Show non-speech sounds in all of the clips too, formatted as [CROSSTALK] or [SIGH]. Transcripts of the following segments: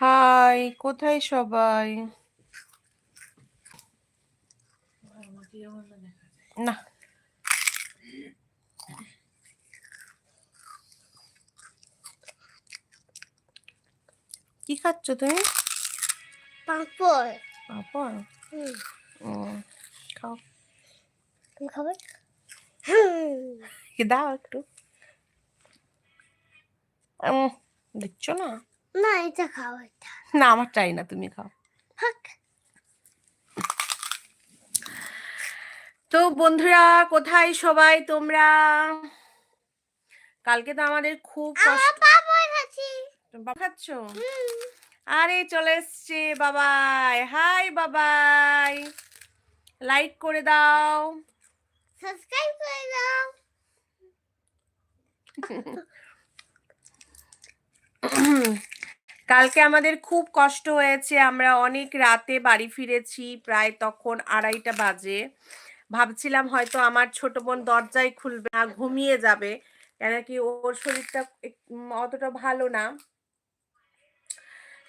High কোথায় সবাই? না। কি খাচ্ছ তুমি? পাঁপড়। পাপড়? ও খাও। তুমি খাবে? দাও একটু। দেখছ না? না এটা খাও এটা। না আমার চাই না তুমি খাও। তো বন্ধুরা কোথায় সবাই তোমরা? কালকে তো আমাদের খুব খাচ্ছ? আরে চলে এসছে বাবাই। হাই বাবাই। লাইক করে দাও। সাবস্ক্রাইব করে দাও। [LAUGHS] কালকে আমাদের খুব কষ্ট হয়েছে, আমরা অনেক রাতে বাড়ি ফিরেছি, প্রায় তখন আড়াইটা বাজে। ভাবছিলাম হয়তো আমার ছোট বোন দরজাই খুলবে না, ঘুমিয়ে যাবে। কেন কি ওর শরীরটা অতটা ভালো না।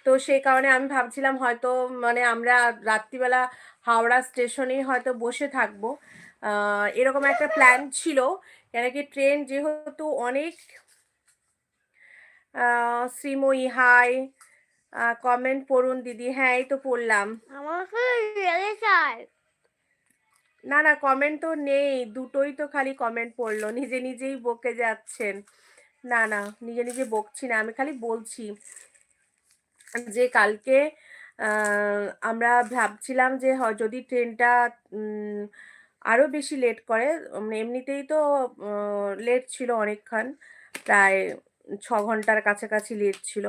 তো সেই কারণে আমি ভাবছিলাম হয়তো মানে আমরা রাত্রিবেলা হাওড়া স্টেশনেই হয়তো বসে থাকব। এরকম একটা প্ল্যান ছিল। কেন কি ট্রেন যেহেতু অনেক শ্রীময়ী হাই কমেন্ট পড়ুন দিদি। হ্যাঁ এই তো পড়লাম। না না কমেন্ট তো নেই। দুটোই তো খালি কমেন্ট পড়ল। নিজে নিজেই বকে যাচ্ছেন। না না নিজে নিজে বকছি না। আমি খালি বলছি যে কালকে আমরা ভাবছিলাম যে যদি ট্রেনটা উম, আরও বেশি লেট করে এমনিতেই তো লেট ছিল অনেকক্ষণ প্রায় ছ ঘণ্টার কাছাকাছি লেট ছিল।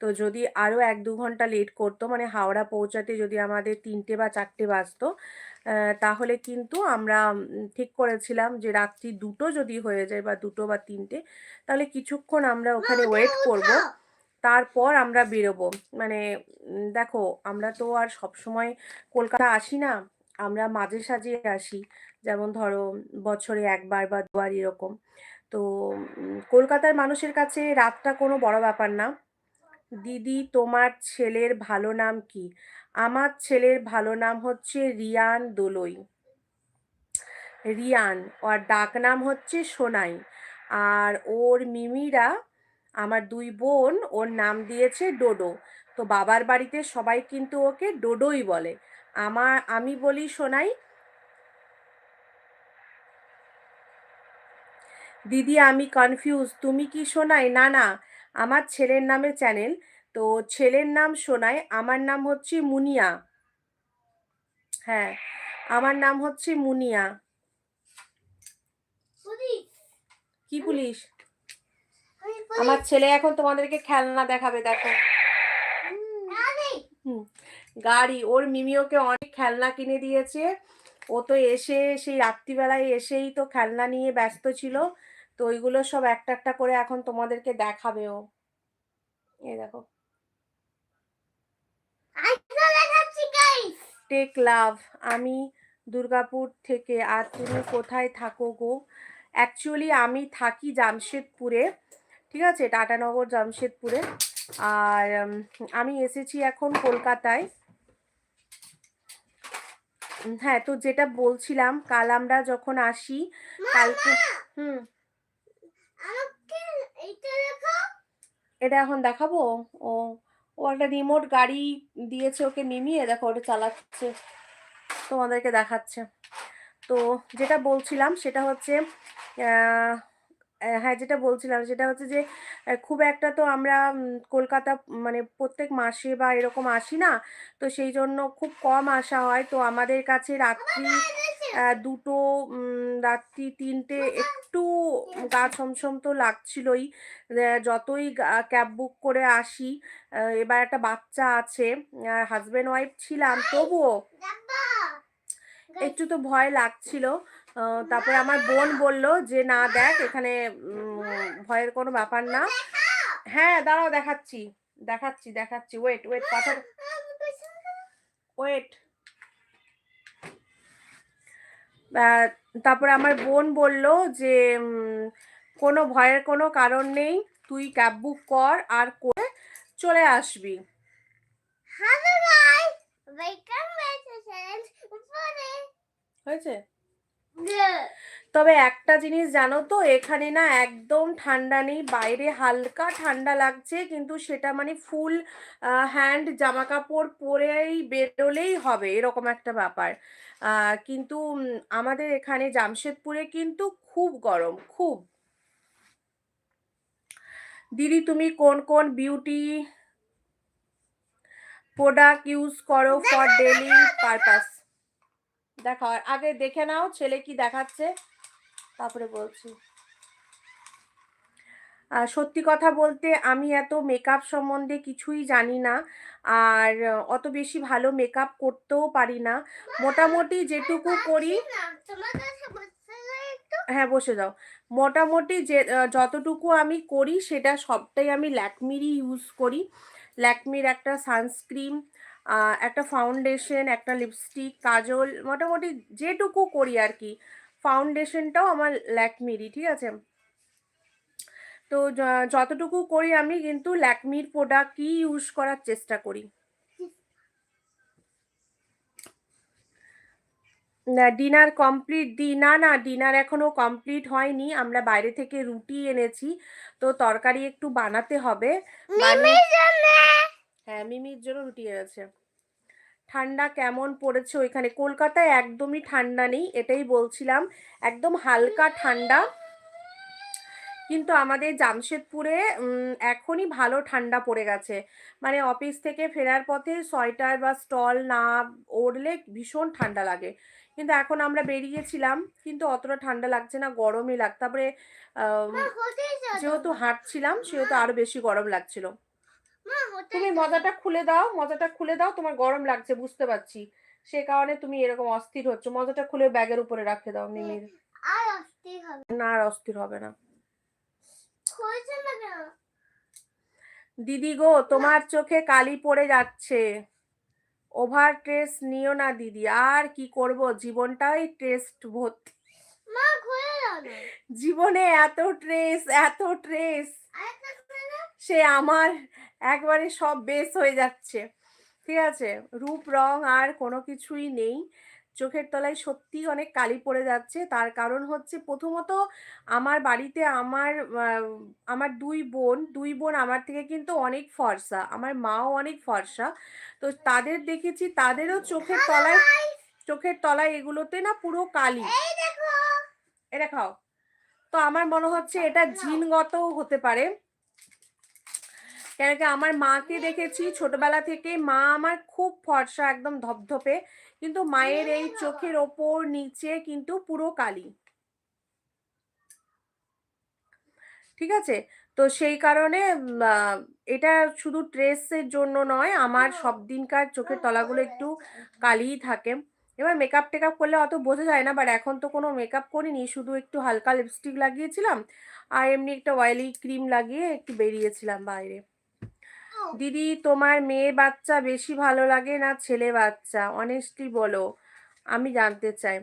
তো যদি আরও এক দু ঘণ্টা লেট করতো মানে হাওড়া পৌঁছাতে যদি আমাদের তিনটে বা চারটে বাজতো তাহলে কিন্তু আমরা ঠিক করেছিলাম যে রাত্রি দুটো যদি হয়ে যায় বা দুটো বা তিনটে তাহলে কিছুক্ষণ আমরা ওখানে ওয়েট করব তারপর আমরা বেরোবো। মানে দেখো আমরা তো আর সব সময় কলকাতা আসি না আমরা মাঝে সাঝে আসি। যেমন ধরো বছরে একবার বা দুবার এরকম। তো কলকাতার মানুষের কাছে রাতটা কোনো বড় ব্যাপার না। দিদি, তোমার ছেলের ভালো নাম কি? আমার ছেলের ভালো নাম হচ্ছে রিয়ান দোলই। রিয়ান, ওর ডাক নাম হচ্ছে সোনাই। আর ওর মিমিরা, আমার দুই বোন, ওর নাম দিয়েছে ডোডো। তো বাবার বাড়িতে সবাই কিন্তু ওকে ডোডোই বলে। আমার, আমি বলি সোনাই দিদি আমি কনফিউজ তুমি কি শোনাই না না আমার ছেলের নামে চ্যানেল তো ছেলের নাম শোনাই আমার নাম হচ্ছে মুনিয়া। হ্যাঁ আমার নাম হচ্ছে মুনিয়া। কি পুলিশ আমার ছেলে এখন তোমাদেরকে খেলনা দেখাবে দেখো। গাড়ি ওর মিমি ওকে অনেক খেলনা কিনে দিয়েছে। ও তো এসে সেই রাত্রিবেলায় এসেই তো খেলনা নিয়ে ব্যস্ত ছিল। তো ওইগুলো সব একটা একটা করে এখন তোমাদেরকে দেখাবে ও এই দেখো। টেক লাভ আমি দুর্গাপুর থেকে। আর তুমি কোথায় থাকো গো? অ্যাকচুয়ালি আমি থাকি জামশেদপুরে। ঠিক আছে? টাটানগর জামশেদপুরে। আর আমি এসেছি এখন কলকাতায়। হ্যাঁ তো যেটা বলছিলাম কাল আমরা যখন আসি কালকে হুম। এটা এখন দেখাবো? ও ও একটা রিমোট গাড়ি দিয়েছে ওকে নিমিয়ে দেখো ওটা চালাচ্ছে তোমাদেরকে দেখাচ্ছে। তো যেটা বলছিলাম সেটা হচ্ছে হ্যাঁ যেটা বলছিলাম সেটা হচ্ছে যে খুব একটা তো আমরা কলকাতা মানে প্রত্যেক মাসে বা এরকম আসি না তো সেই জন্য খুব কম আসা হয়। তো আমাদের কাছে রাত্রি দুটো রাত্রি তিনটে একটু গা ছমছম তো লাগছিলই। যতই ক্যাব বুক করে আসি এবার একটা বাচ্চা আছে হাজব্যান্ড ওয়াইফ ছিলাম, তবুও একটু তো ভয় লাগছিল। তারপরে আমার বোন বলল যে, না দেখ, এখানে ভয়ের কোনো ব্যাপার না। হ্যাঁ দাঁড়াও, দেখাচ্ছি দেখাচ্ছি দেখাচ্ছি ওয়েট ওয়েট কথা ওয়েট তারপরে আমার বোন বলল যে কোনো ভয়ের কোনো কারণ নেই তুই ক্যাব বুক কর আর করে চলে আসবি. হয়েছে? তবে একটা জিনিস জানো তো এখানে না একদম ঠান্ডা নেই বাইরে হালকা ঠান্ডা লাগছে কিন্তু সেটা মানে ফুল হ্যান্ড জামা কাপড় পরেই বেরোলেই হবে এরকম একটা ব্যাপার। কিন্তু আমাদের এখানে জামশেদপুরে কিন্তু খুব গরম, খুব। দিদি, তুমি কোন কোন বিউটি প্রোডাক্ট ইউজ করো ফর ডেলি পারপাস দেখো আগে দেখে নাও, ছেলে কি দেখাচ্ছে? তারপরে বলছি। সত্যি কথা বলতে আমি এত মেকআপ সম্বন্ধে কিছুই জানি না। আর অত বেশি ভালো মেকআপ করতেও পারি না। মোটামুটি যেটুকু করি? হ্যাঁ বসে যাও। মোটামুটি যে যতটুকু আমি করি সেটা সবটাই আমি ল্যাকমিরই ইউজ করি। ল্যাকমির একটা সানস্ক্রিন একটা ফাউন্ডেশন একটা লিপস্টিক কাজল, মোটামুটি যেটুকু করি আর কি। ফাউন্ডেশনটাও আমার ল্যাকমিরই, ঠিক আছে? তো যতটুকু করি আমি কিন্তু ল্যাকমির প্রোডাক্টই ইউজ করার চেষ্টা করি। না ডিনার কমপ্লিট দি না না ডিনার এখনও কমপ্লিট হয়নি। আমরা বাইরে থেকে রুটি এনেছি তো তরকারি একটু বানাতে হবে। হ্যাঁ মিমির জন্য রুটি এনেছে। ঠান্ডা কেমন পড়েছে ওইখানে? কলকাতায় একদমই ঠান্ডা নেই এটাই বলছিলাম। একদম হালকা ঠান্ডা। কিন্তু আমাদের জামশেদপুরে এখনই ভালো ঠান্ডা পড়ে গেছে। মানে অফিস থেকে ফেরার পথে সোয়েটার বা স্টল না ওড়লে ভীষণ ঠান্ডা লাগে। কিন্তু এখন আমরা বেরিয়েছিলাম কিন্তু অতটা ঠান্ডা লাগছে না গরমই লাগ তারপরে। যেহেতু হাঁটছিলাম সেহেতু আরও বেশি গরম লাগছিল। তুমি মজাটা খুলে দাও মজাটা খুলে দাও তোমার গরম লাগছে বুঝতে পারছি। সে কারণে তুমি এরকম অস্থির হচ্ছ। মজাটা খুলে ব্যাগের উপরে রাখে দাও আর অস্থির হবে। না আর অস্থির হবে না? দিদি গো তোমার চোখে কালি পড়ে যাচ্ছে। ওভার ট্রেস নিও না দিদি আর কি করব? জীবনটাই টেস্ট ভর্তি। জীবনে এত ট্রেস এত ট্রেস। সে আমার একবারে সব বেস হয়ে যাচ্ছে। ঠিক আছে? রূপ রং আর কোনো কিছুই নেই। চোখের তলায় সত্যি অনেক কালি পড়ে যাচ্ছে। তার কারণ হচ্ছে প্রথমত আমার বাড়িতে আমার আমার দুই বোন দুই বোন আমার থেকে কিন্তু অনেক ফর্সা আমার মাও অনেক ফর্সা। তো তাদের দেখেছি তাদেরও চোখের তলায় চোখের তলায় এগুলোতে না পুরো কালি। এটা খাও তো আমার মনে হচ্ছে এটা জিনগত হতে পারে। কেন কি আমার মাকে দেখেছি ছোটবেলা থেকে মা আমার খুব ফর্সা একদম ধপধপে। কিন্তু মায়ের এই চোখের ওপর নিচে কিন্তু পুরো কালি। ঠিক আছে? তো সেই কারণে এটা শুধু ট্রেসের জন্য নয় আমার সব দিনকার চোখের তলাগুলো একটু কালিই থাকে। এবার মেকআপ টেকআপ করলে অত বোঝা যায় না বাট এখন তো কোনো মেকআপ করিনি শুধু একটু হালকা লিপস্টিক লাগিয়েছিলাম আর এমনি একটা অয়েলি ক্রিম লাগিয়ে একটু বেরিয়েছিলাম বাইরে। দিদি, তোমার মেয়ে বাচ্চা বেশি ভালো লাগে না ছেলে বাচ্চা? অনেস্টলি বলো, আমি জানতে চাই।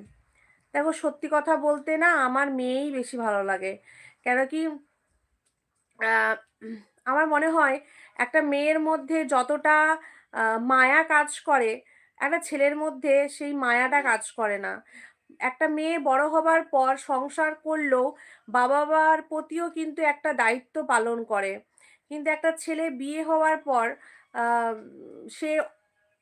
দেখো, সত্যি কথা বলতে না, আমার মেয়েই বেশি ভালো লাগে। কেন কি আমার মনে হয় একটা মেয়ের মধ্যে যতটা মায়া কাজ করে, একটা ছেলের মধ্যে সেই মায়াটা কাজ করে না। একটা মেয়ে বড় হবার পর সংসার করলেও বাবা মার প্রতিও কিন্তু একটা দায়িত্ব পালন করে। কিন্তু একটা ছেলে বিয়ে হওয়ার পর সে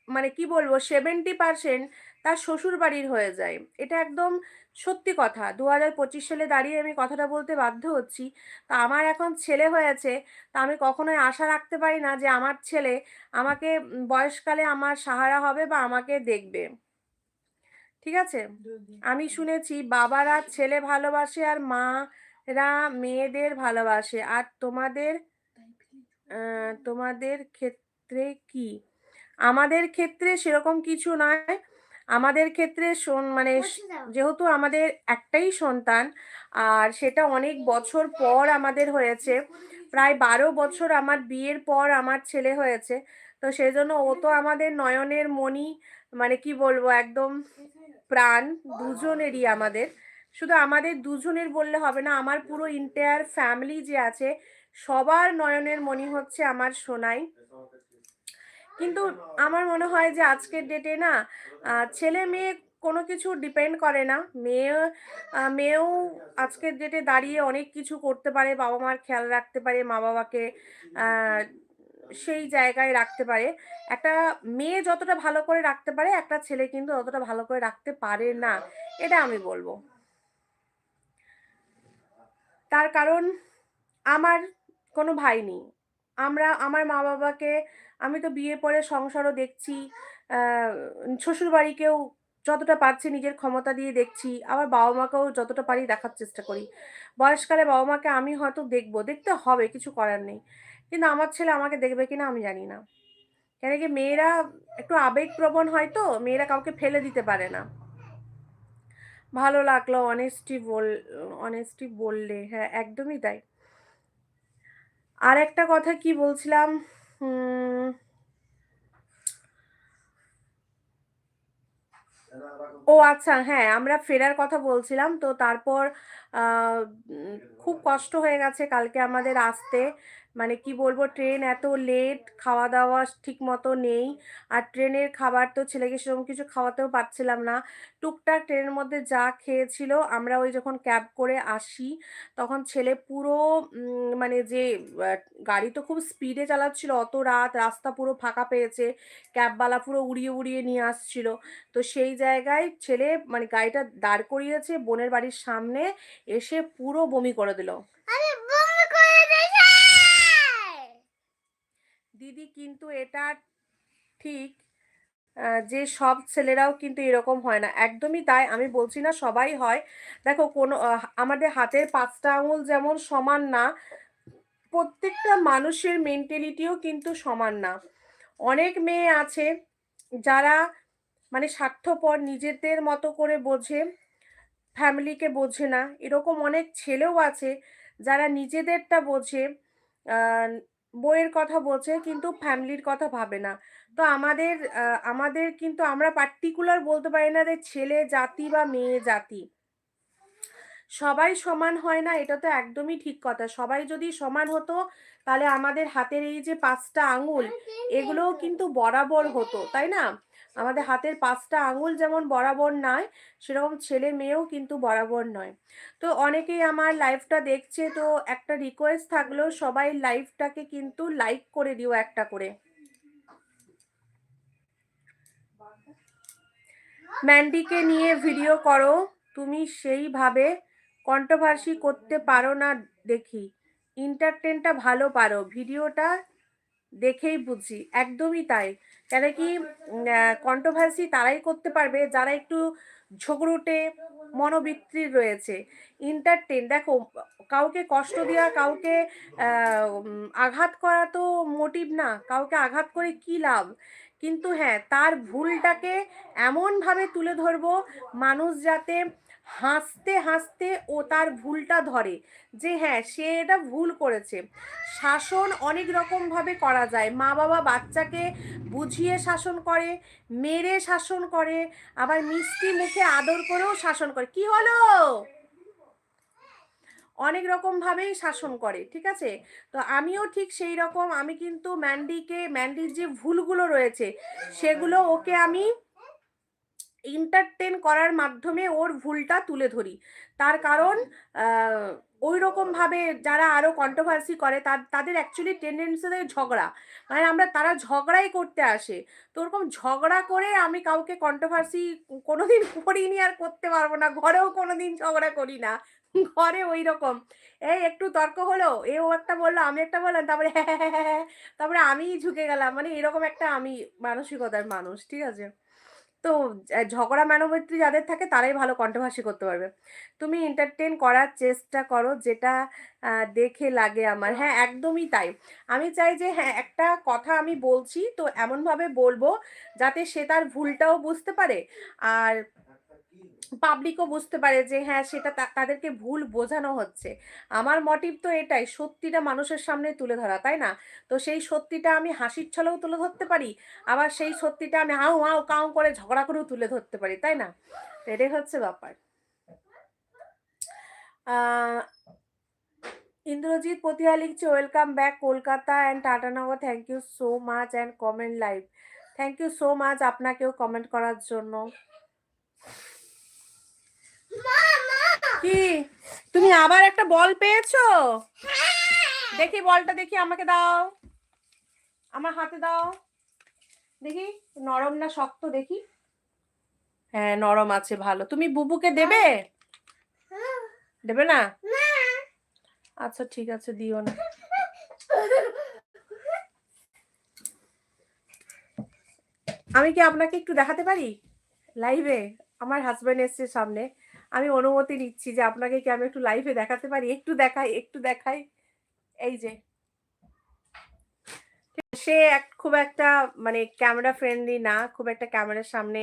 মানে কি বলব সেভেন্টি পার্সেন্ট তার শ্বশুর বাড়ির হয়ে যায়। এটা একদম সত্যি কথা। দু হাজার পঁচিশ সালে দাঁড়িয়ে আমি কথাটা বলতে বাধ্য হচ্ছি। তা আমার এখন ছেলে হয়েছে তা আমি কখনোই আশা রাখতে পারি না যে আমার ছেলে আমাকে বয়সকালে আমার সাহারা হবে বা আমাকে দেখবে। ঠিক আছে? আমি শুনেছি বাবারা ছেলে ভালোবাসে আর মারা মেয়েদের ভালোবাসে। আর তোমাদের তোমাদের ক্ষেত্রে কি? আমাদের ক্ষেত্রে সেরকম কিছু নয়। আমাদের ক্ষেত্রে মানে যেহেতু আমাদের একটাই সন্তান আর সেটা অনেক বছর পর আমাদের হয়েছে। প্রায় বারো বছর আমার বিয়ের পর আমার ছেলে হয়েছে। তো সেই জন্য ও তো আমাদের নয়নের মণি মানে কি বলব একদম প্রাণ দুজনেরই আমাদের। শুধু আমাদের দুজনের বললে হবে না আমার পুরো ইন্টায়ার ফ্যামিলি যে আছে সবার নয়নের মণি হচ্ছে আমার সোনাই। কিন্তু আমার মনে হয় যে আজকের ডেটে না ছেলে মেয়ে কোনো কিছু ডিপেন্ড করে না। মেয়ে মেয়েও আজকের ডেটে দাঁড়িয়ে অনেক কিছু করতে পারে, বাবা মার খেয়াল রাখতে পারে, মা বাবাকে সেই জায়গায় রাখতে পারে। একটা মেয়ে যতটা ভালো করে রাখতে পারে, একটা ছেলে কিন্তু ততটা ভালো করে রাখতে পারে না, এটা আমি বলব। তার কারণ আমার কোনো ভাই নেই। আমরা, আমার মা বাবাকে আমি তো বিয়ে পরে সংসারও দেখছি শ্বশুরবাড়িকেও যতটা পারছি নিজের ক্ষমতা দিয়ে দেখছি, আবার বাবা মাকেও যতটা পারি দেখার চেষ্টা করি। বয়সকালে বাবা মাকে আমি হয়তো দেখব, দেখতে হবে, কিছু করার নেই। কিন্তু আমার ছেলে আমাকে দেখবে কিনা আমি জানি না। কেন কি মেয়েরা একটু আবেগপ্রবণ হয় তো, মেয়েরা কাউকে ফেলে দিতে পারে না। ভালো লাগল অনেস্টি বল অনেস্টি বললে হ্যাঁ একদমই তাই। আর একটা কথা কি বলছিলাম? ও আচ্ছা হ্যাঁ আমরা ফেরার কথা বলছিলাম, তো তারপর খুব কষ্ট হয়ে গেছে কালকে আমাদের আসতে। মানে কি বলব, ট্রেন এত লেট খাওয়া দাওয়া ঠিক মতো নেই। আর ট্রেনের খাবার তো ছেলেকে সেরকম কিছু খাওয়াতেও পারছিলাম না। টুকটাক ট্রেনের মধ্যে যা খেয়েছিল, আমরা ওই যখন ক্যাব করে আসি, তখন ছেলে পুরো মানে যে গাড়ি তো খুব স্পিডে চালাচ্ছিল, অত রাত, রাস্তা পুরো ফাঁকা পেয়েছে ক্যাবওয়ালা পুরো উড়িয়ে উড়িয়ে নিয়ে আসছিল। তো সেই জায়গায় ছেলে মানে গাড়িটা দাঁড় করিয়েছে, বোনের বাড়ির সামনে, এসে পুরো বমি করে দিল। আরে বমি করে দিদি কিন্তু এটা ঠিক যে সব ছেলেরাও কিন্তু এরকম হয় না। একদমই তাই, আমি বলছি না সবাই হয়। দেখো কোনো আমাদের হাতের পাঁচটা আঙুল যেমন সমান না, প্রত্যেকটা মানুষের মেন্টালিটিও কিন্তু সমান না। অনেক মেয়ে আছে যারা মানে স্বার্থপর নিজেদের মতো করে বোঝে, ফ্যামিলিকে বোঝে না। এরকম অনেক ছেলেও আছে যারা নিজেদেরটা বোঝে বইয়ের কথা বলছে কিন্তু ফ্যামিলির কথা ভাবে না। তো আমাদের আমাদের কিন্তু আমরা পার্টিকুলার বলতে পারি না যে ছেলে জাতি বা মেয়ে জাতি। সবাই সমান হয় না, এটা তো একদমই ঠিক কথা। সবাই যদি সমান হতো, তাহলে আমাদের হাতের এই যে পাঁচটা আঙুল, এগুলোও কিন্তু বরাবর হতো, তাই না? আমাদের হাতের পাঁচটা আঙুল যেমন বরাবর নয়, সেরকম ছেলে মেয়েও কিন্তু বরাবর নয়। তো অনেকেই আমার লাইভটা দেখছে, তো একটা রিকোয়েস্ট থাকল সবাই লাইভটাকে কিন্তু লাইক করে দিও একটা করে। ম্যান্ডিকে নিয়ে ভিডিও করো, তুমি সেইভাবে কন্ট্রোভার্সি করতে পারো না দেখি। ইন্টারটেনটা ভালো পারো ভিডিওটা দেখেই বুঝি, একদমই তাই। কেন কি কন্ট্রোভার্সি তারাই করতে পারবে, যারা একটু ঝগড়ুটে মনোবৃত্তির রয়েছে। ইন্টারটেন দেখো, কাউকে কষ্ট দেওয়া, কাউকে আঘাত করা তো মোটিভ না, কাউকে আঘাত করে কি লাভ? কিন্তু হ্যাঁ তার ভুলটাকে এমনভাবে তুলে ধরবো, মানুষ যাতে হাসতে হাসতে ও তার ভুলটা ধরে যে হ্যাঁ সে এটা ভুল করেছে। শাসন অনেক রকমভাবে করা যায়। মা বাবা বাচ্চাকে বুঝিয়ে শাসন করে, মেরে শাসন করে, আবার মিষ্টি মুখে আদর করেও শাসন করে। কি হলো? অনেক রকম ভাবেই শাসন করে, ঠিক আছে? তো আমিও ঠিক সেই রকম আমি কিন্তু ম্যান্ডিকে, ম্যান্ডির যে ভুলগুলো রয়েছে, সেগুলো ওকে আমি এন্টারটেন করার মাধ্যমে ওর ভুলটা তুলে ধরি। তার কারণ ওই রকমভাবে যারা আরও কন্ট্রোভার্সি করে তার তাদের অ্যাকচুয়ালি টেন্ডেন্সি থাকে ঝগড়া। মানে আমরা তারা ঝগড়াই করতে আসে। তো ওরকম ঝগড়া করে আমি কাউকে কন্ট্রোভার্সি কোনোদিন করিনি আর করতে পারব না। ঘরেও কোনোদিন ঝগড়া করি না। ঘরে ওই রকম এই একটু তর্ক হলো এ ও একটা বলল আমি একটা বললাম তারপরে হ্যাঁ হ্যাঁ হ্যাঁ হ্যাঁ, তারপরে আমিই ঝুঁকে গেলাম। মানে এরকম একটা আমি মানসিকতার মানুষ ঠিক আছে? তো ঝগড়া মানবৃত্তি যাদের থাকে তারাই ভালো কন্ট্রোভার্সি করতে পারবে। তুমি এন্টারটেন করার চেষ্টা করো যেটা দেখে লাগে আমার। হ্যাঁ একদমই তাই। আমি চাই যে হ্যাঁ একটা কথা আমি বলছি তো এমনভাবে বলব যাতে সে তার ভুলটাও বুঝতে পারে। আর পাবলিকও বুঝতে পারে যে হ্যাঁ সেটা তাদেরকে ভুল বোঝানো হচ্ছে। আমার মোটিভ তো এটাই, সত্যিটা মানুষের সামনে তুলে ধরা, তাই না? তো সেই সত্যিটা আমি হাসির ছলেও তুলে ধরতে পারি, আবার সেই সত্যিটা আমি হাউ হাউ কাউ করে ঝগড়া করেও তুলে ধরতে পারি, তাই না? তো এটাই হচ্ছে ব্যাপার। ইন্দ্রজিৎ পতিয়া লিখছে welcome back Kolkata and Tatanagar thank you so much and comment live thank you so much আপনাকেও কমেন্ট করার জন্য! কি? তুমি আবার একটা বল পেয়েছ? দেখি বলটা দেখি আমাকে দাও। আমার হাতে দাও। দেখি নরম না শক্ত দেখি। হ্যাঁ নরম আছে ভালো। তুমি বুবুকে দেবে? দেবে না? আচ্ছা ঠিক আছে দিও না। আমি কি আপনাকে একটু দেখাতে পারি? লাইভে? আমার হাজব্যান্ড এসছে সামনে। আমি অনুমতি নিচ্ছি যে আপনাকে কি আমি একটু লাইভে দেখাতে পারি? একটু দেখাই একটু দেখাই। এই যে। সে এক, খুব একটা মানে ক্যামেরা ফ্রেন্ডলি না, খুব একটা ক্যামেরার সামনে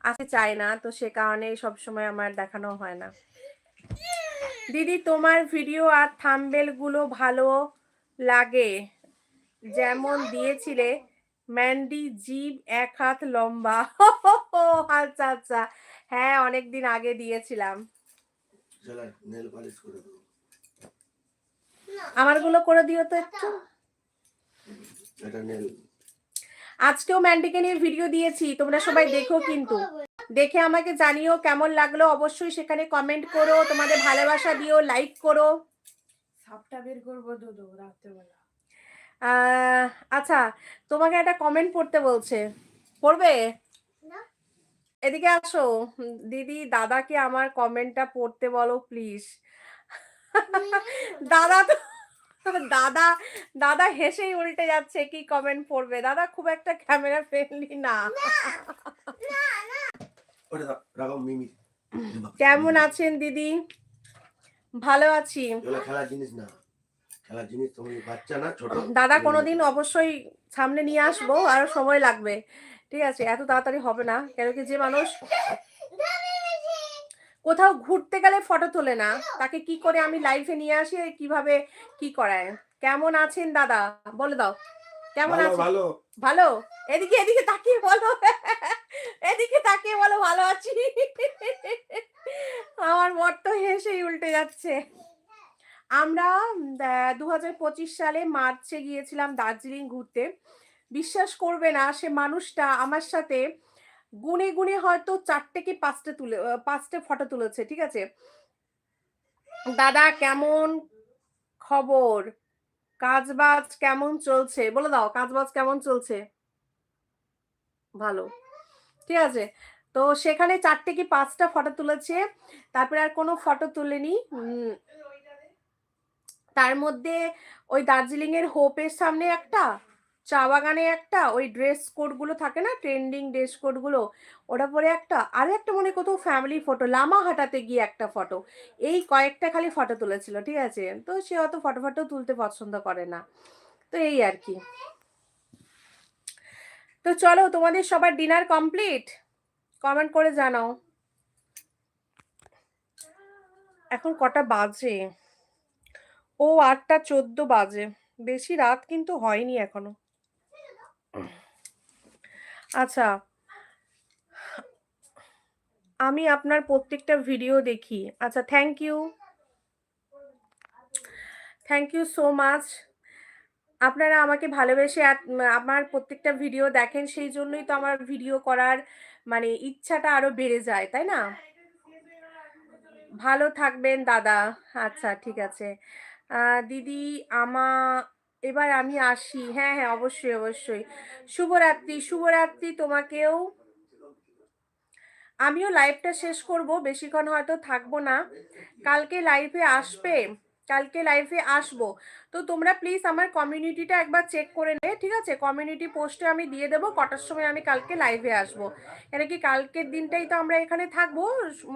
আসতে চায় না, তো সে কারণে সব সময় আমার দেখানো হয় না। দিদি, তোমার ভিডিও আর থাম্বেলগুলো ভালো লাগে? যেমন দিয়েছিলে ম্যান্ডি জিভ এক হাত লম্বা। [LAUGHS] আচ্ছা আচ্ছা। হ্যাঁ অনেক দিন আগে দিয়েছিলাম। নেল পালিশ করে আমারগুলো করে দিও তো একটু। আজকেও ম্যান্ডিকে নিয়ে ভিডিও দিয়েছি তোমরা সবাই দেখো কিন্তু। দেখে আমাকে জানিও কেমন লাগল অবশ্যই সেখানে কমেন্ট করো তোমাদের ভালোবাসা দিও লাইক করো। সাপটা বের করব দুদু রাত্রেবেলা। আচ্ছা তোমাকে একটা কমেন্ট পড়তে বলছে। পড়বে। এদিকে আসো। দিদি দাদাকে আমার কমেন্টটা পড়তে বলো প্লিজ দাদা তো দাদা দাদা হেসেই উল্টে যাচ্ছে কি কমেন্ট পড়বে? দাদা খুব একটা ক্যামেরা ফ্রেন্ডলি না। কেমন আছেন দিদি? ভালো আছি। এগুলো খেলার জিনিস না। খেলার জিনিস বাচ্চা না ছোট। দাদা কোনোদিন অবশ্যই সামনে নিয়ে আসব আরও সময় লাগবে। ঠিক আছে এত তাড়াতাড়ি হবে না। কেন কি যে মানুষ কোথাও ঘুরতে গেলে ফটো তোলে না। তাকে কি করে আমি লাইফে নিয়ে আসি কীভাবে কি করায়? কেমন আছেন দাদা? বলে দাও। কেমন আছেন? ভালো। ভালো? এদিকে এদিকে তাকিয়ে বলো। এদিকে তাকিয়ে বলো ভালো আছি। আমার বর তো হেসেই উল্টে যাচ্ছে। আমরা দু হাজার পঁচিশ সালে মার্চে গিয়েছিলাম দার্জিলিং ঘুরতে। বিশ্বাস করবে না, সে মানুষটা আমার সাথে গুনে গুনে হয়তো চারটে কি পাঁচটা তুলে পাঁচটা ফটো তুলেছে, ঠিক আছে? দাদা, কেমন খবর? কাজবাজ কেমন চলছে? বলে দাও, কাজবাজ কেমন চলছে? ভালো, ঠিক আছে? তো সেখানে চারটে কি পাঁচটা ফটো তুলেছে, তারপরে আর কোনো ফটো তুলেনি তার মধ্যে ওই দার্জিলিং এর হোপের সামনে একটা চা বাগানে একটা ওই ড্রেস কোডগুলো থাকে না? ট্রেন্ডিং ড্রেস কোডগুলো, ওটা পরে একটা, আরও একটা মনে কোথাও ফ্যামিলি ফটো লামা হাঁটাতে গিয়ে একটা ফটো এই কয়েকটা খালি ফটো তুলেছিল, ঠিক আছে? তো সে অত ফটো ফটো তুলতে পছন্দ করে না। তো এই আর কি। তো চলো, তোমাদের সবার ডিনার কমপ্লিট কমেন্ট করে জানাও। এখন কটা বাজে? ও আটটা চোদ্দ বাজে। বেশি রাত কিন্তু হয়নি এখনও। আচ্ছা আমি আপনার প্রত্যেকটা ভিডিও দেখি। আচ্ছা thank you thank you so much আপনারা আমাকে ভালোবেসে আমার প্রত্যেকটা ভিডিও দেখেন, সেই জন্যই তো আমার ভিডিও করার মানে ইচ্ছাটা আরও বেড়ে যায়, তাই না? ভালো থাকবেন, দাদা। আচ্ছা ঠিক আছে। দিদি, আমা এবার আমি আসি। হ্যাঁ হ্যাঁ অবশ্যই অবশ্যই। শুভরাত্রি শুভরাত্রি তোমাকেও। আমিও লাইভটা শেষ করব, বেশিক্ষণ হয়তো থাকব না। কালকে লাইভে আসবে, কালকে লাইভে আসব। তো তোমরা প্লিজ আমার কমিউনিটিটা একবার চেক করে নে, ঠিক আছে? কমিউনিটি পোস্টে আমি দিয়ে দেবো, কটার সময় আমি কালকে লাইভে আসব। কেন কি কালকের দিনটাই তো আমরা এখানে থাকব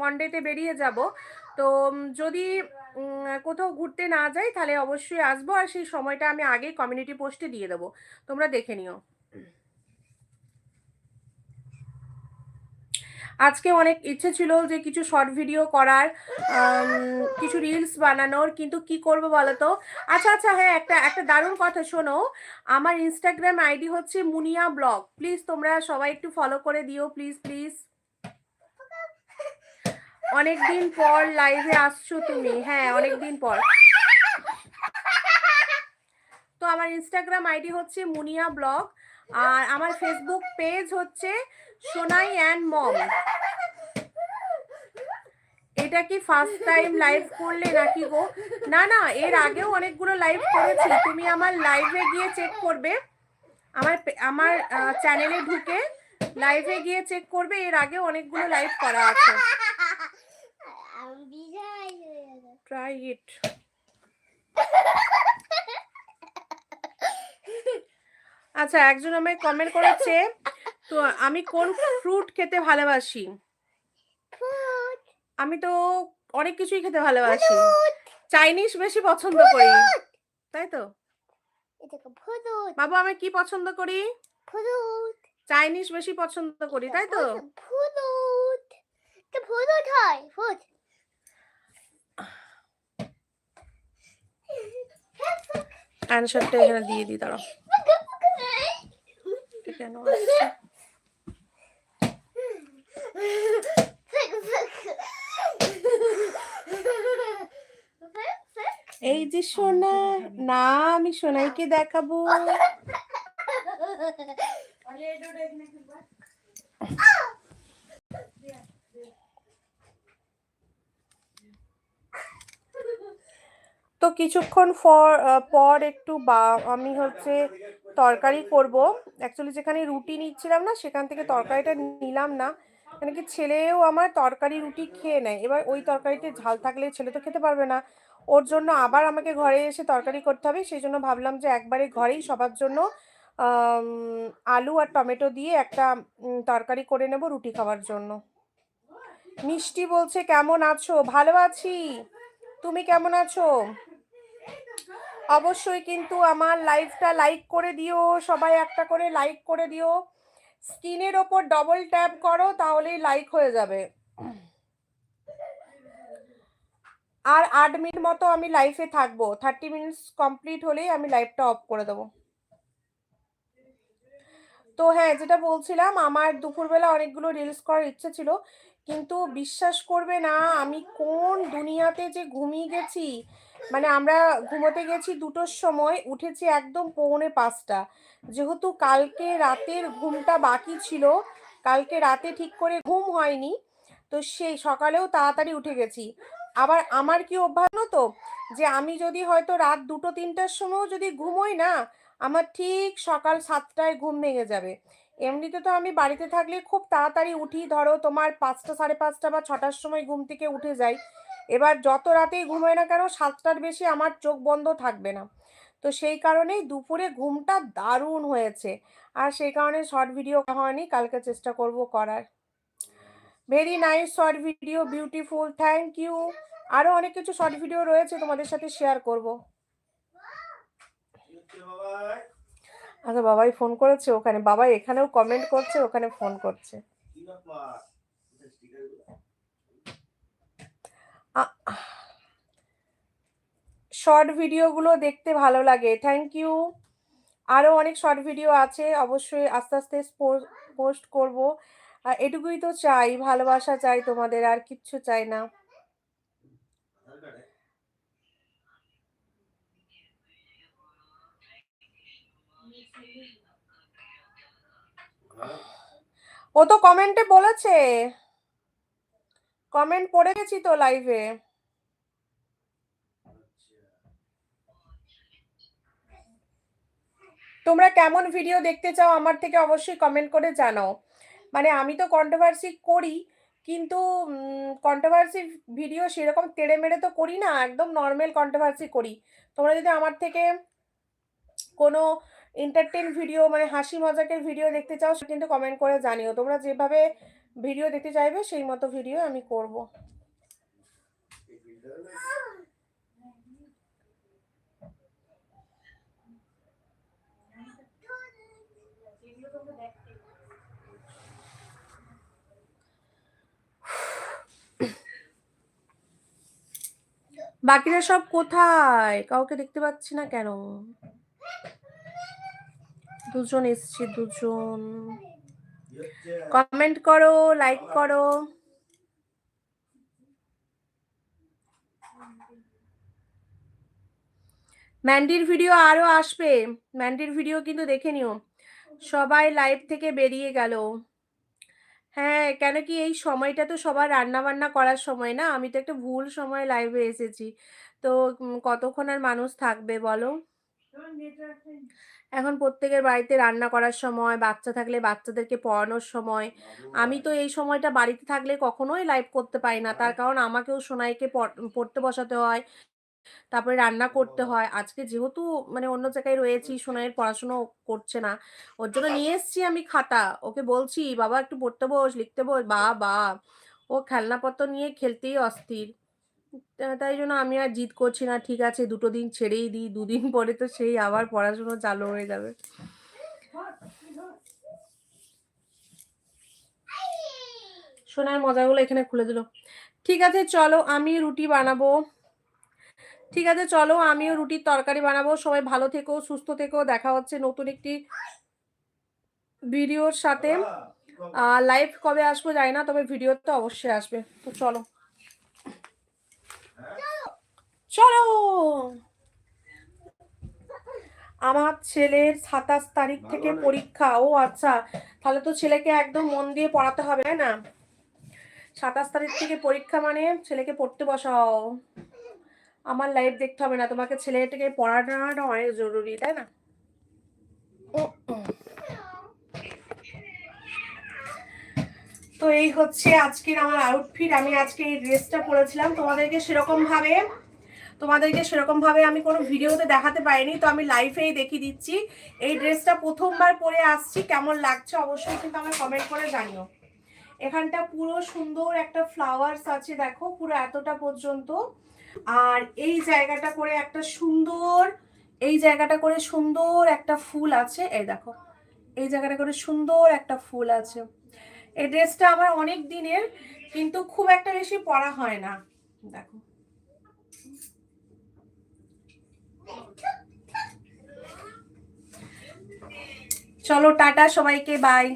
মন্ডেতে বেরিয়ে যাব। তো যদি কোথাও ঘুরতে না যাই তাহলে অবশ্যই আসব আর সেই সময়টা আমি আগেই কমিউনিটি পোস্টে দিয়ে দেবো। তোমরা দেখে নিও। আজকে অনেক ইচ্ছে ছিল যে কিছু শর্ট ভিডিও করার কিছু রিলস বানানোর, কিন্তু কি করব বলো তো আচ্ছা আচ্ছা হ্যাঁ একটা একটা দারুণ কথা শোনো। আমার ইনস্টাগ্রাম আইডি হচ্ছে মুনিয়া ব্লগ। প্লিজ তোমরা সবাই একটু ফলো করে দিও প্লিজ প্লিজ অনেক দিন পর লাইভে আসছো তুমি। হ্যাঁ অনেকদিন পর। তো আমার ইনস্টাগ্রাম আইডি হচ্ছে মুনিয়া ব্লগ, আর আমার ফেসবুক পেজ হচ্ছে সোনাই অ্যান্ড মম। এটা কি ফার্স্ট টাইম লাইভ করলে নাকি গো? না না, এর আগেও অনেকগুলো লাইভ করেছি। তুমি আমার লাইভে গিয়ে চেক করবে। আমার আমার চ্যানেলে ঢুকে লাইভে গিয়ে চেক করবে। এর আগে অনেকগুলো লাইভ করা আছে। ট্রাই ইট [LAUGHS] আচ্ছা একজন আমায় কমেন্ট করেছে তো আমি কোন ফ্রুট খেতে ভালোবাসি? আমি তো অনেক কিছুই খেতে ভালোবাসি। চাইনিজ বেশি পছন্দ করি। তাই তো? বাবু আমি কি পছন্দ করি? চাইনিজ বেশি পছন্দ করি তাই তো? হয়, অ্যানসারটা এখানে দিয়ে দিই দাঁড়াও। [LAUGHS] কেন এই যে সোনা না আমি সোনাইকে দেখাবো। তো কিছুক্ষণ পর পর একটু বা, আমি হচ্ছে তরকারি করব। অ্যাকচুয়ালি যেখানে রুটি নিচ্ছিলাম না, সেখান থেকে তরকারিটা নিলাম না। কেন কি ছেলেও আমার তরকারি রুটি খেয়ে নেয়। এবার ওই তরকারিতে ঝাল থাকলে ছেলে তো খেতে পারবে না। ওর জন্য আবার আমাকে ঘরে এসে তরকারি করতে হবে। সেই জন্য ভাবলাম যে একবারে ঘরেই সবার জন্য আলু আর টমেটো দিয়ে একটা তরকারি করে নেব রুটি খাওয়ার জন্য। মিষ্টি বলছে, কেমন আছো? ভালো আছি। তুমি কেমন আছো? অবশ্যই কিন্তু আমার লাইভটা লাইক করে দিও, সবাই একটা করে লাইক করে দিও। স্ক্রিনের ওপর ডবল ট্যাপ করো, তাহলেই লাইক হয়ে যাবে। আর আট মিনিট মতো আমি লাইফে থাকব। থার্টি মিনিটস কমপ্লিট হলেই আমি লাইভটা অফ করে দেবো। তো হ্যাঁ যেটা বলছিলাম, আমার দুপুরবেলা অনেকগুলো রিলস করার ইচ্ছে ছিল। কিন্তু বিশ্বাস করবে না, আমি কোন দুনিয়াতে যে ঘুমিয়ে গেছি মানে আমরা ঘুমোতে গেছি দুটোর সময়, উঠেছি একদম পৌনে পাঁচটা। যেহেতু কালকে রাতের ঘুমটা বাকি ছিল, কালকে রাতে ঠিক করে ঘুম হয়নি, তো সেই সকালেও তাড়াতাড়ি উঠে গেছি। আবার আমার কি অভ্যাস তো? যে আমি যদি হয়তো রাত দুটো তিনটার সময়ও যদি ঘুমোই না, আমার ঠিক সকাল সাতটায় ঘুম ভেঙে যাবে। এমনিতে তো আমি বাড়িতে থাকলে খুব তাড়াতাড়ি উঠি, ধরো তোমার পাঁচটা, সাড়ে পাঁচটা বা ছটার সময় ঘুম থেকে উঠে যাই। এবার যত রাতেই ঘুমোয় না কেন সাতটার বেশি আমার চোখ বন্ধ থাকবে না। তো সেই কারণেই দুপুরে ঘুমটা দারুণ হয়েছে। আর সেই কারণে শর্ট ভিডিও হয়নি, কালকে চেষ্টা করব করার। Very nice short video beautiful thank you আরও অনেক কিছু শর্ট ভিডিও রয়েছে, তোমাদের সাথে শেয়ার করব। আচ্ছা বাবাই ফোন করেছে ওখানে, বাবাই এখানেও কমেন্ট করছে, ওখানে ফোন করছে। শর্ট ভিডিওগুলো দেখতে ভালো লাগে। থ্যাংক ইউ আরও অনেক শর্ট ভিডিও আছে, অবশ্যই আস্তে আস্তে পোস্ট করব। এটুকুই তো চাই, ভালোবাসা চাই তোমাদের, আর কিচ্ছু চাই না। ও তো কমেন্টে বলেছে। কমেন্ট পড়ে গেছি তো লাইভে তোমরা কেমন ভিডিও দেখতে চাও আমার থেকে অবশ্যই কমেন্ট করে জানাও। মানে আমি তো কন্ট্রোভার্সি করি, কিন্তু কন্ট্রোভার্সি ভিডিও সেরকম তেড়ে মেড়ে তো করি না, একদম নর্মাল কন্ট্রোভার্সি করি। তোমরা যদি আমার থেকে কোনো এন্টারটেন ভিডিও মানে হাসি মজাকের ভিডিও দেখতে চাও, সেটা কিন্তু কমেন্ট করে জানিও। তোমরা যেভাবে ভিডিও দেখতে চাইবে, সেই মতো ভিডিও আমি করব। বাকিরা সব কোথায়? কাউকে দেখতে পাচ্ছি না কেন? দুজন এসছে, দুজন। কমেন্ট করো লাইক করো। ম্যান্ডির ভিডিও আরও আসবে। ম্যান্ডির ভিডিও কিন্তু দেখে নিও। সবাই লাইভ থেকে বেরিয়ে গেল। হ্যাঁ কেন কি এই সময়টা তো সবার রান্না বান্না করার সময় না? আমি তো একটা ভুল সময় লাইভে এসেছি। তো কতক্ষণ আর মানুষ থাকবে বলো? এখন প্রত্যেকের বাড়িতে রান্না করার সময়, বাচ্চা থাকলে বাচ্চাদেরকে পড়ানোর সময়। আমি তো এই সময়টা বাড়িতে থাকলে কখনোই লাইভ করতে পারি না। তার কারণ আমাকেও সোনাইকে পড়- পড়তে বসাতে হয়, তারপরে রান্না করতে হয়। আজকে যেহেতু মানে অন্য জায়গায় রয়েছি, সোনাইয়ের পড়াশুনো করছে না, ওর জন্য নিয়ে এসেছি আমি খাতা। ওকে বলছি, বাবা একটু পড়তে বস, লিখতে বস। বা বা ও খেলনাপত্র নিয়ে খেলতেই অস্থির। তাই জন্য আমি আর জিদ করছি না ঠিক আছে দুটো দিন ছেড়েই দিই দুদিন পরে তো সেই আবার পড়াশুনো চালু হয়ে যাবে। সোনার মজাগুলো এখানে খুলে দিল। ঠিক আছে চলো আমি রুটি বানাবো। ঠিক আছে চলো আমিও রুটির তরকারি বানাবো। সবাই ভালো থেকো সুস্থ থেকো। দেখা হচ্ছে নতুন একটি ভিডিওর সাথে। লাইভ কবে আসব জানি না তবে ভিডিও তো অবশ্যই আসবে। তো চলো। চলো। আমার ছেলের সাতাশ তারিখ থেকে পরীক্ষা। ও আচ্ছা তাহলে তো ছেলেকে একদম মন দিয়ে পড়াতে হবে না? সাতাশ তারিখ থেকে পরীক্ষা মানে ছেলেকে পড়তে বসাও। আমার লাইভ দেখতে হবে না তোমাকে ছেলেটাকে পড়ানোটা অনেক জরুরি তাই না? তো এই হচ্ছে আজকের আমার আউটফিট আমি আজকে এই ড্রেসটা পরেছিলাম। তোমাদেরকে সেরকম ভাবে তোমাদেরকে সেরকমভাবে আমি কোনো ভিডিওতে দেখাতে পারিনি, তো আমি লাইভেই দেখিয়ে দিচ্ছি। এই ড্রেসটা প্রথমবার পরে আসছি, কেমন লাগছে অবশ্যই কিন্তু আমার কমেন্ট করে জানিও। এখানটা পুরো সুন্দর একটা ফ্লাওয়ার্স আছে, দেখো, পুরো এতটা পর্যন্ত। আর এই জায়গাটা করে একটা সুন্দর, এই জায়গাটা করে সুন্দর একটা ফুল আছে, এই দেখো, এই জায়গাটা করে সুন্দর একটা ফুল আছে। এই ড্রেসটা আমার অনেক দিনের, কিন্তু খুব একটা বেশি পরা হয় না, দেখো। চলো টাটা সবাইকে বাই